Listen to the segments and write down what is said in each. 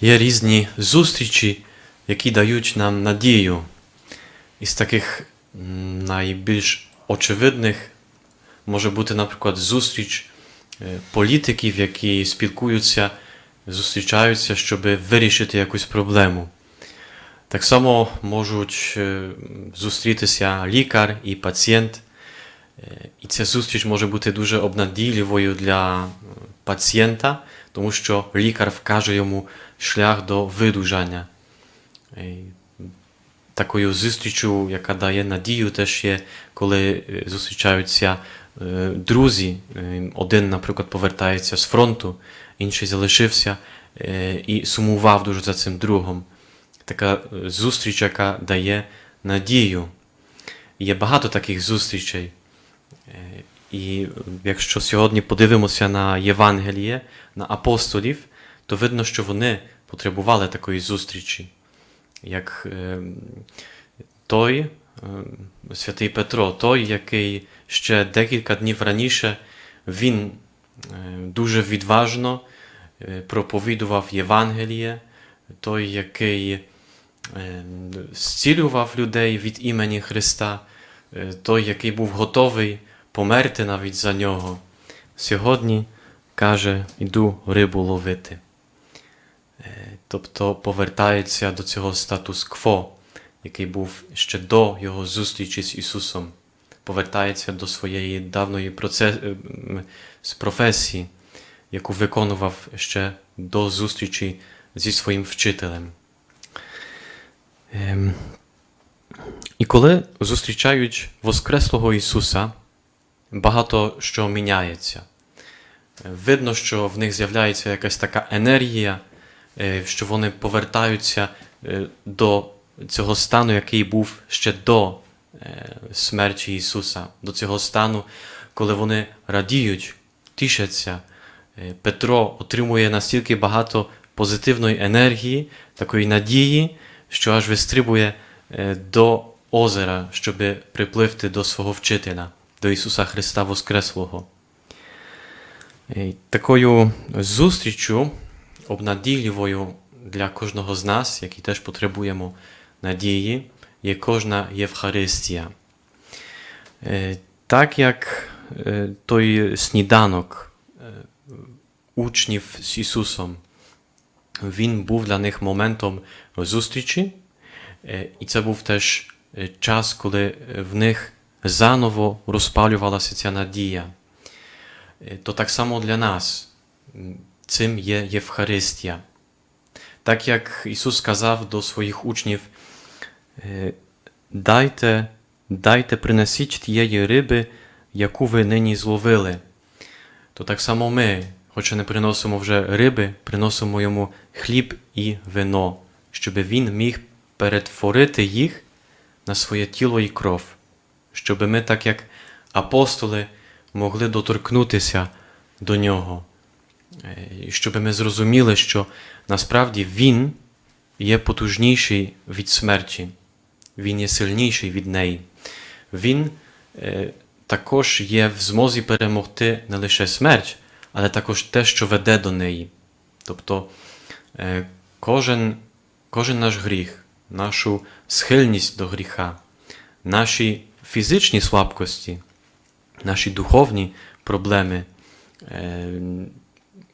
Є різні зустрічі, які дають нам надію. Із таких найбільш очевидних може бути, наприклад, зустріч е, політиків, які спілкуються, зустрічаються, щоб вирішити якусь проблему. Так само можуть е, зустрітися лікар і пацієнт. Е, І ця зустріч може бути дуже обнадійливою для пацієнта, тому що лікар вкаже йому шлях до видужання. Е, Такою зустрічю, яка дає надію, теж є, коли е, зустрічаються е, друзі. Е, Один, наприклад, повертається з фронту, інший залишився і сумував дуже за цим другом. Така зустріч, яка дає надію. Є багато таких зустрічей. І якщо сьогодні подивимося на Євангеліє, на апостолів, то видно, що вони потребували такої зустрічі. Як е, той е, святий Петро, той, який ще декілька днів раніше він е, дуже відважно проповідував Євангеліє, той, який зцілював людей від імені Христа, той, який був готовий померти навіть за нього, сьогодні каже: Іду рибу ловити. Е, Тобто повертається до цього статус-кво, який був ще до його зустрічі з Ісусом, повертається до своєї давної проце... е, професії, яку виконував ще до зустрічі зі своїм вчителем. Ем, І коли зустрічають Воскреслого Ісуса, багато що міняється. Е, Видно, що в них з'являється якась така енергія, що вони повертаються е, до цього стану, який був ще до е, смерті Ісуса, до цього стану, коли вони радіють, тішаться. Е, Петро отримує настільки багато позитивної енергії, такої надії, що аж вистрибує е, до озера, щоб припливти до свого вчителя, до Ісуса Христа Воскреслого. Е, Такою зустрічю обнадійливою для кожного з нас, які теж потребуємо надії, є кожна Євхаристія. Е, Так як е, той сніданок е, учнів з Ісусом, він був для них моментом зустрічі, і це був теж час, коли в них заново розпалювалася ця надія. То так само для нас цим є Євхаристія. Так як Ісус сказав до своїх учнів, е, дайте, дайте принесіть тієї риби, яку ви нині зловили. То так само ми, хоча не приносимо вже риби, приносимо йому хліб і вино, щоб він міг перетворити їх на своє тіло і кров, щоб ми, так як апостоли, могли доторкнутися до нього, щоб ми зрозуміли, що насправді Він є потужніший від смерті, Він є сильніший від неї. Він е, також є в змозі перемогти не лише смерть, але також те, що веде до неї. Тобто е, кожен, кожен наш гріх, нашу схильність до гріха, наші фізичні слабкості, наші духовні проблеми, е,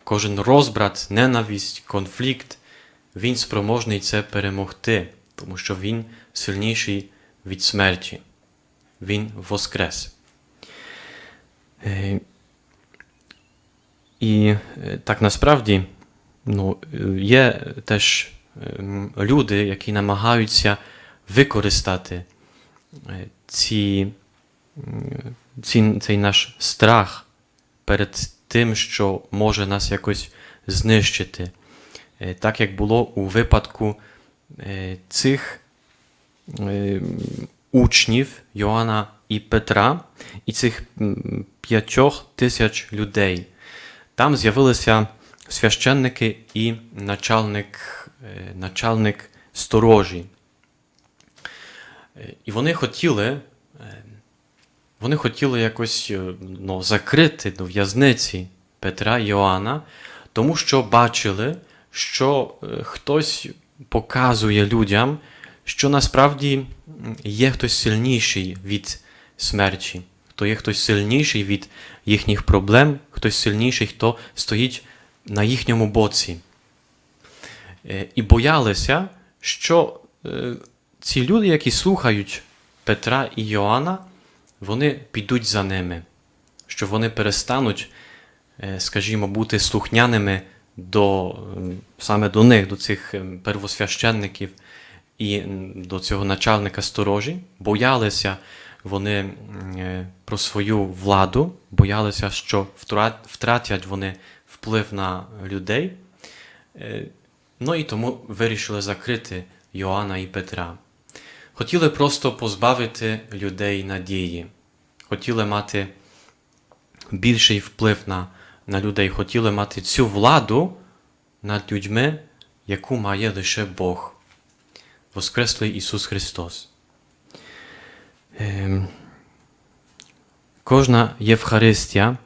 кожен розбрат, ненависть, конфлікт, він спроможний це перемогти, тому що він сильніший від смерті. Він воскрес. Е, І е, так насправді ну, є теж ем, люди, які намагаються використати е, ці, ці, цей наш страх перед тим, що може нас якось знищити. Е, Так як було у випадку е, цих е, учнів Йоанна і Петра, і цих п'ятьох тисяч людей. Там з'явилися священники і начальник, начальник сторожі. І вони хотіли, вони хотіли якось е, ну, закрити до в'язниці Петра і Йоанна, тому що бачили, що е, хтось показує людям, що насправді є хтось сильніший від смерті, хто є хтось сильніший від їхніх проблем, хтось сильніший, хто стоїть на їхньому боці. Е, І боялися, що ці люди, які слухають Петра і Йоанна, вони підуть за ними, що вони перестануть, е, скажімо, бути слухняними до, саме до них, до цих ем, первосвященників і до цього начальника сторожі, боялися вони е, про свою владу, боялися, що втратять вони вплив на людей. Е, Ну і тому вирішили закрити Йоанна і Петра. Хотіли просто позбавити людей надії, хотіли мати більший вплив на, на людей, хотіли мати цю владу над людьми, яку має лише Бог, Воскреслий Ісус Христос. Ем, Кожна Євхаристія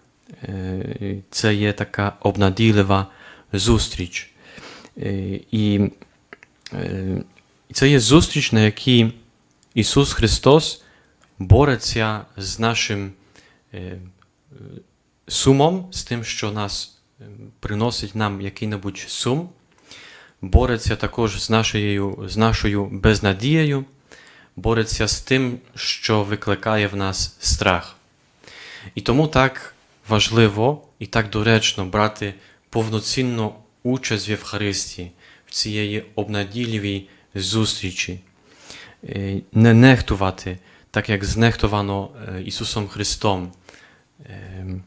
е, це є така обнадійлива зустріч. Е, І е, це є зустріч, на якій Ісус Христос бореться з нашим е, сумом, з тим, що нас е, приносить нам який-небудь сум, бореться також з нашою, з нашою безнадією, бореться з тим, що викликає в нас страх. І тому так важливо і так доречно брати повноцінну участь в Євхаристії, в цієї обнадійливій зустрічі, Е, не нехтувати, так як знехтовано е, Ісусом Христом. Ем,